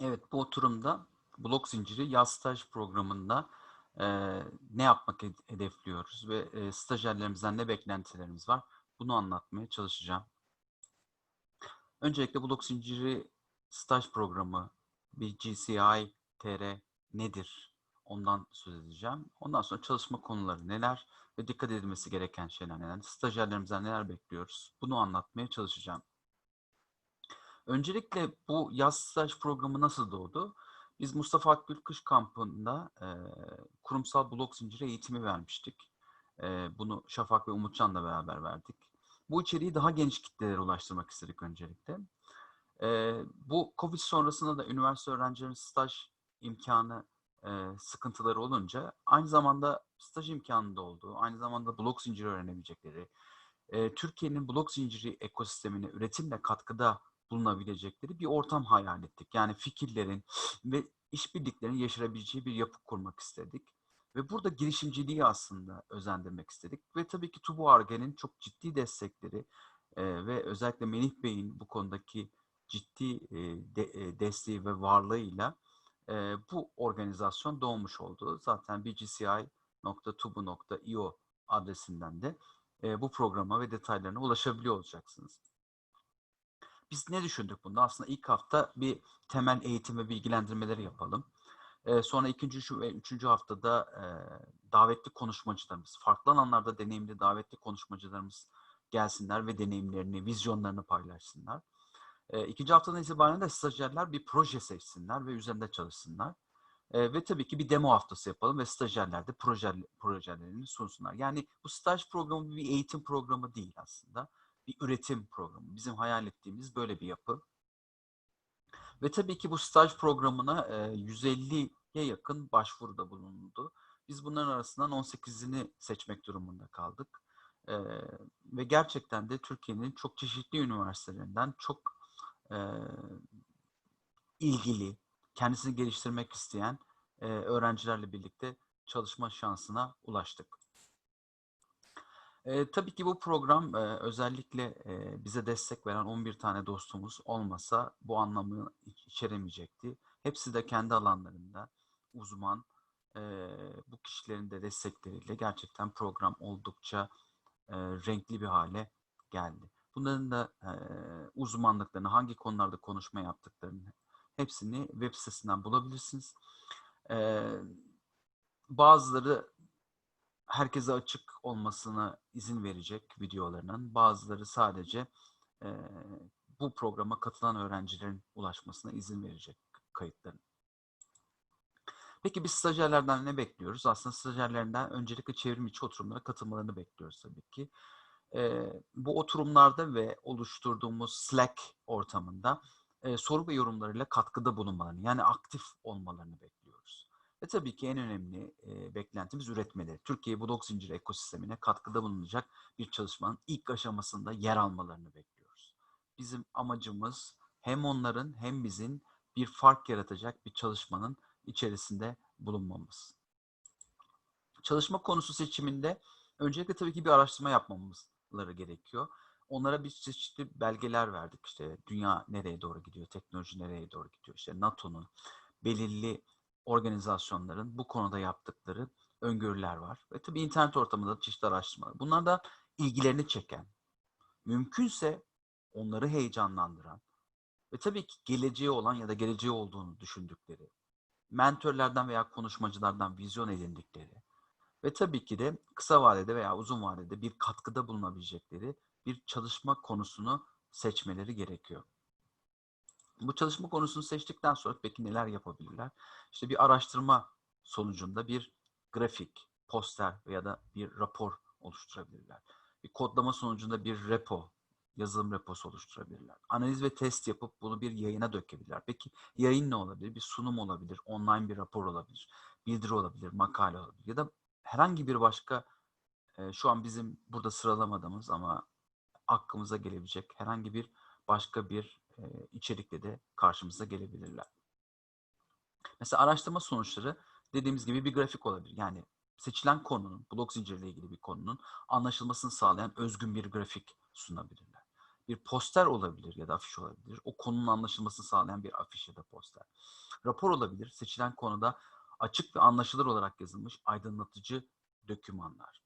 Evet, bu oturumda blok zinciri yaz staj programında e, ne yapmak hed- hedefliyoruz ve e, stajyerlerimizden ne beklentilerimiz var bunu anlatmaya çalışacağım. Öncelikle blok zinciri staj programı bir GCI TR nedir? Ondan söz edeceğim. Ondan sonra çalışma konuları neler ve dikkat edilmesi gereken şeyler neler? Stajyerlerimizden neler bekliyoruz? Bunu anlatmaya çalışacağım. Öncelikle bu yaz staj programı nasıl doğdu? Biz Mustafa Akgül Kış Kampı'nda e, kurumsal blok zinciri eğitimi vermiştik. E, bunu Şafak ve Umutcan'la beraber verdik. Bu içeriği daha geniş kitlelere ulaştırmak istedik öncelikle. E, bu Covid sonrasında da üniversite öğrencilerinin staj imkanı e, sıkıntıları olunca aynı zamanda staj imkanı da olduğu, aynı zamanda blok zinciri öğrenebilecekleri, e, Türkiye'nin blok zinciri ekosistemine üretimle katkıda bulunabilecekleri bir ortam hayal ettik. Yani fikirlerin ve işbirliklerinin yaşarabileceği bir yapı kurmak istedik. Ve burada girişimciliği aslında özendirmek istedik. Ve tabii ki Tubu Arge'nin çok ciddi destekleri e, ve özellikle Melih Bey'in bu konudaki ciddi e, de, e, desteği ve varlığıyla e, bu organizasyon doğmuş oldu. Zaten bgci.tubu.io adresinden de e, bu programa ve detaylarına ulaşabiliyor olacaksınız. Biz ne düşündük bunda? Aslında ilk hafta bir temel eğitim ve bilgilendirmeleri yapalım. E, sonra ikinci ve üçüncü haftada e, davetli konuşmacılarımız, farklı alanlarda deneyimli davetli konuşmacılarımız gelsinler ve deneyimlerini, vizyonlarını paylaşsınlar. E, ikinci haftadan itibaren de stajyerler bir proje seçsinler ve üzerinde çalışsınlar. E, ve tabii ki bir demo haftası yapalım ve stajyerler de proje, projelerini sunsunlar. Yani bu staj programı bir eğitim programı değil aslında. Bir üretim programı. Bizim hayal ettiğimiz böyle bir yapı. Ve tabii ki bu staj programına e, 150'ye yakın başvuruda bulundu. Biz bunların arasından 18'ini seçmek durumunda kaldık. E, ve gerçekten de Türkiye'nin çok çeşitli üniversitelerinden çok e, ilgili, kendisini geliştirmek isteyen e, öğrencilerle birlikte çalışma şansına ulaştık. E, tabii ki bu program e, özellikle e, bize destek veren 11 tane dostumuz olmasa bu anlamı içeremeyecekti. Hepsi de kendi alanlarında uzman. E, bu kişilerin de destekleriyle gerçekten program oldukça e, renkli bir hale geldi. Bunların da e, uzmanlıklarını, hangi konularda konuşma yaptıklarını hepsini web sitesinden bulabilirsiniz. E, bazıları herkese açık olmasına izin verecek videolarının. Bazıları sadece e, bu programa katılan öğrencilerin ulaşmasına izin verecek kayıtların. Peki biz stajyerlerden ne bekliyoruz? Aslında stajyerlerinden öncelikle çevrim içi oturumlara katılmalarını bekliyoruz tabii ki. E, bu oturumlarda ve oluşturduğumuz Slack ortamında e, soru ve yorumlarıyla katkıda bulunmalarını yani aktif olmalarını bekliyoruz. Ve tabii ki en önemli e, beklentimiz üretmeleri. Türkiye blok zinciri ekosistemine katkıda bulunacak bir çalışmanın ilk aşamasında yer almalarını bekliyoruz. Bizim amacımız hem onların hem bizim bir fark yaratacak bir çalışmanın içerisinde bulunmamız. Çalışma konusu seçiminde öncelikle tabii ki bir araştırma yapmamızları gerekiyor. Onlara bir çeşitli belgeler verdik. İşte dünya nereye doğru gidiyor, teknoloji nereye doğru gidiyor. İşte NATO'nun belirli organizasyonların bu konuda yaptıkları öngörüler var. Ve tabii internet ortamında çeşitli araştırmalar. Bunlar da ilgilerini çeken, mümkünse onları heyecanlandıran ve tabii ki geleceği olan ya da geleceği olduğunu düşündükleri, mentörlerden veya konuşmacılardan vizyon edindikleri ve tabii ki de kısa vadede veya uzun vadede bir katkıda bulunabilecekleri bir çalışma konusunu seçmeleri gerekiyor. Bu çalışma konusunu seçtikten sonra peki neler yapabilirler? İşte bir araştırma sonucunda bir grafik, poster veya da bir rapor oluşturabilirler. Bir kodlama sonucunda bir repo, yazılım reposu oluşturabilirler. Analiz ve test yapıp bunu bir yayına dökebilirler. Peki yayın ne olabilir? Bir sunum olabilir, online bir rapor olabilir, bildiri olabilir, makale olabilir ya da herhangi bir başka e, şu an bizim burada sıralamadığımız ama aklımıza gelebilecek herhangi bir başka bir içerikle de karşımıza gelebilirler. Mesela araştırma sonuçları dediğimiz gibi bir grafik olabilir. Yani seçilen konunun, blok zinciriyle ilgili bir konunun anlaşılmasını sağlayan özgün bir grafik sunabilirler. Bir poster olabilir ya da afiş olabilir. O konunun anlaşılmasını sağlayan bir afiş ya da poster. Rapor olabilir. Seçilen konuda açık ve anlaşılır olarak yazılmış aydınlatıcı dokümanlar.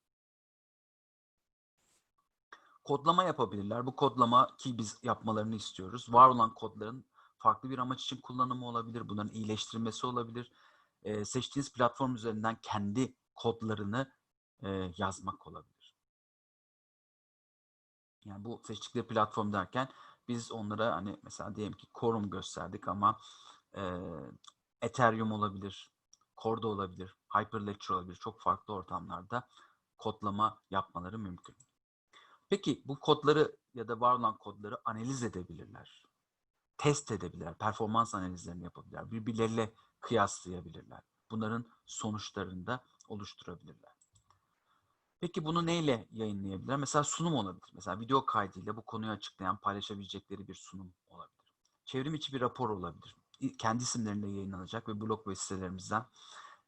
Kodlama yapabilirler. Bu kodlama ki biz yapmalarını istiyoruz. Var olan kodların farklı bir amaç için kullanımı olabilir. Bunların iyileştirilmesi olabilir. Ee, seçtiğiniz platform üzerinden kendi kodlarını e, yazmak olabilir. Yani bu seçtikleri platform derken biz onlara hani mesela diyelim ki Quorum gösterdik ama e, Ethereum olabilir, Corda olabilir, Hyperledger olabilir. Çok farklı ortamlarda kodlama yapmaları mümkün. Peki bu kodları ya da var olan kodları analiz edebilirler. Test edebilirler. Performans analizlerini yapabilirler. Birbirleriyle kıyaslayabilirler. Bunların sonuçlarını da oluşturabilirler. Peki bunu neyle yayınlayabilirler? Mesela sunum olabilir. Mesela video kaydıyla bu konuyu açıklayan, paylaşabilecekleri bir sunum olabilir. Çevrim içi bir rapor olabilir. Kendi isimlerinde yayınlanacak ve blog ve sitelerimizden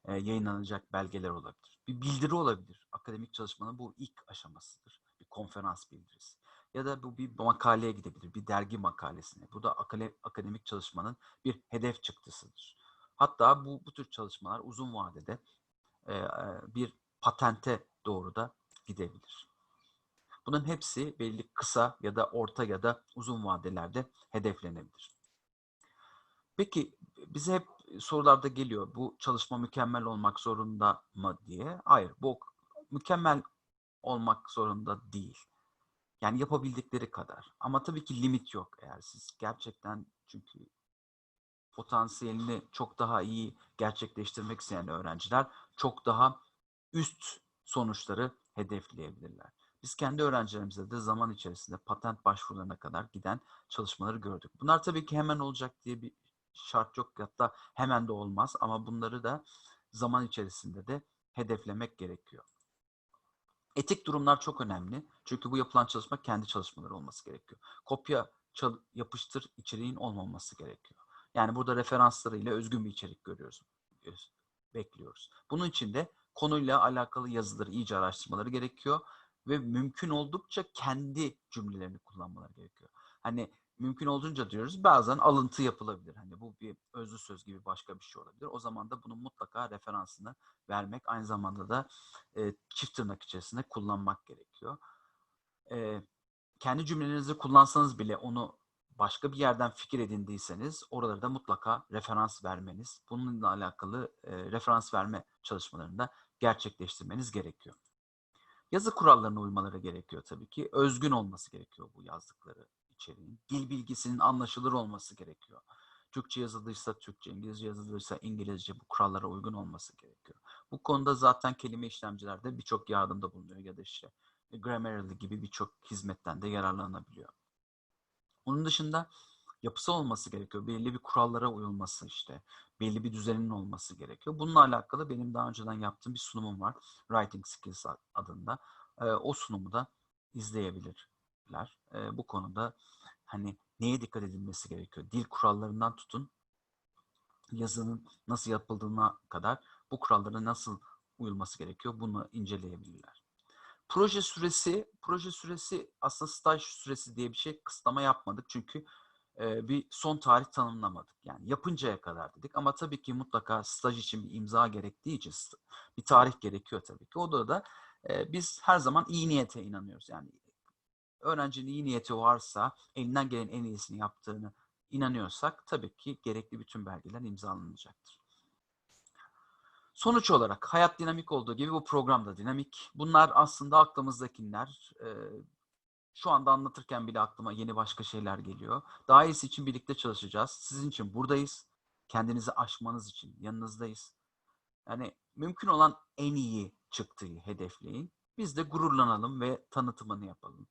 e, yayınlanacak belgeler olabilir. Bir bildiri olabilir. Akademik çalışmanın bu ilk aşamasıdır. Bir konferans bildirisi. Ya da bu bir makaleye gidebilir. Bir dergi makalesine. Bu da akademik çalışmanın bir hedef çıktısıdır. Hatta bu, bu tür çalışmalar uzun vadede e, bir patente doğru da gidebilir. Bunun hepsi belli kısa ya da orta ya da uzun vadelerde hedeflenebilir. Peki bize hep sorularda geliyor bu çalışma mükemmel olmak zorunda mı diye. Hayır bu mükemmel olmak zorunda değil. Yani yapabildikleri kadar. Ama tabii ki limit yok eğer siz gerçekten çünkü potansiyelini çok daha iyi gerçekleştirmek isteyen öğrenciler çok daha üst sonuçları hedefleyebilirler. Biz kendi öğrencilerimizde de zaman içerisinde patent başvurularına kadar giden çalışmaları gördük. Bunlar tabii ki hemen olacak diye bir şart yok hatta hemen de olmaz ama bunları da zaman içerisinde de hedeflemek gerekiyor. Etik durumlar çok önemli. Çünkü bu yapılan çalışma kendi çalışmaları olması gerekiyor. Kopya yapıştır içeriğin olmaması gerekiyor. Yani burada referanslarıyla özgün bir içerik görüyoruz. Bekliyoruz. Bunun için de konuyla alakalı yazıları, iyice araştırmaları gerekiyor ve mümkün oldukça kendi cümlelerini kullanmaları gerekiyor. Hani mümkün olduğunca diyoruz bazen alıntı yapılabilir. Hani bu bir özlü söz gibi başka bir şey olabilir. O zaman da bunun mutlaka referansını vermek aynı zamanda da e, çift tırnak içerisinde kullanmak gerekiyor. E, kendi cümlelerinizi kullansanız bile onu başka bir yerden fikir edindiyseniz oralarda mutlaka referans vermeniz, bununla alakalı e, referans verme çalışmalarında gerçekleştirmeniz gerekiyor. Yazı kurallarına uymaları gerekiyor tabii ki. Özgün olması gerekiyor bu yazdıkları içeriğin. Dil bilgisinin anlaşılır olması gerekiyor. Türkçe yazılıysa Türkçe, İngilizce yazılıysa İngilizce bu kurallara uygun olması gerekiyor. Bu konuda zaten kelime işlemcilerde birçok yardımda bulunuyor ya da işte Grammarly gibi birçok hizmetten de yararlanabiliyor. Onun dışında yapısal olması gerekiyor. Belli bir kurallara uyulması işte. Belli bir düzenin olması gerekiyor. Bununla alakalı benim daha önceden yaptığım bir sunumum var. Writing Skills adında. o sunumu da izleyebilirler. bu konuda hani neye dikkat edilmesi gerekiyor? Dil kurallarından tutun yazının nasıl yapıldığına kadar bu kurallara nasıl uyulması gerekiyor bunu inceleyebilirler. Proje süresi, proje süresi aslında staj süresi diye bir şey kısıtlama yapmadık. Çünkü e, bir son tarih tanımlamadık. Yani yapıncaya kadar dedik. Ama tabii ki mutlaka staj için bir imza gerektiği için bir tarih gerekiyor tabii ki. O da da e, biz her zaman iyi niyete inanıyoruz. Yani öğrencinin iyi niyeti varsa, elinden gelen en iyisini yaptığını inanıyorsak tabii ki gerekli bütün belgeler imzalanacaktır. Sonuç olarak hayat dinamik olduğu gibi bu program da dinamik. Bunlar aslında aklımızdakiler. Ee, şu anda anlatırken bile aklıma yeni başka şeyler geliyor. Daha iyisi için birlikte çalışacağız. Sizin için buradayız. Kendinizi aşmanız için yanınızdayız. Yani mümkün olan en iyi çıktığı hedefleyin. Biz de gururlanalım ve tanıtımını yapalım.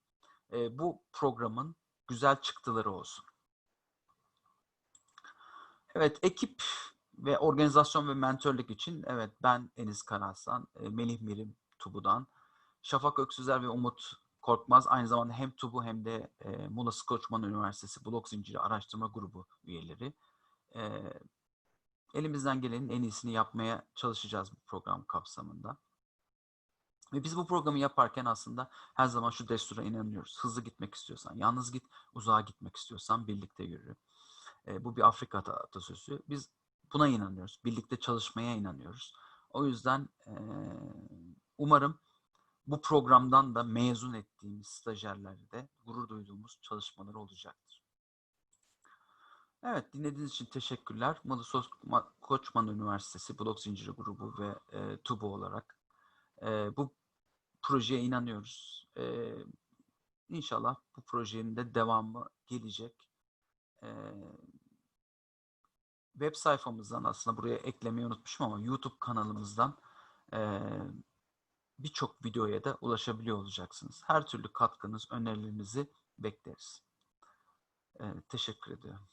Ee, bu programın güzel çıktıları olsun. Evet, ekip ve organizasyon ve mentörlük için evet ben Enis Karasan, e, Melih Mirim TUBU'dan, Şafak Öksüzer ve Umut Korkmaz aynı zamanda hem TUBU hem de e, Muğla Skoçman Üniversitesi Blok Zinciri Araştırma Grubu üyeleri. E, elimizden gelenin en iyisini yapmaya çalışacağız bu program kapsamında. Ve biz bu programı yaparken aslında her zaman şu destura inanıyoruz. Hızlı gitmek istiyorsan yalnız git, uzağa gitmek istiyorsan birlikte yürü. E, bu bir Afrika ata- atasözü. Biz buna inanıyoruz. Birlikte çalışmaya inanıyoruz. O yüzden e, umarım bu programdan da mezun ettiğimiz stajyerlerde gurur duyduğumuz çalışmalar olacaktır. Evet, dinlediğiniz için teşekkürler. Malısos Ma- Koçman Üniversitesi Blok Zinciri Grubu ve e, TUBO olarak e, bu projeye inanıyoruz. E, inşallah bu projenin de devamı gelecek. E, web sayfamızdan aslında buraya eklemeyi unutmuşum ama YouTube kanalımızdan e, birçok videoya da ulaşabiliyor olacaksınız. Her türlü katkınız, önerilerinizi bekleriz. E, teşekkür ediyorum.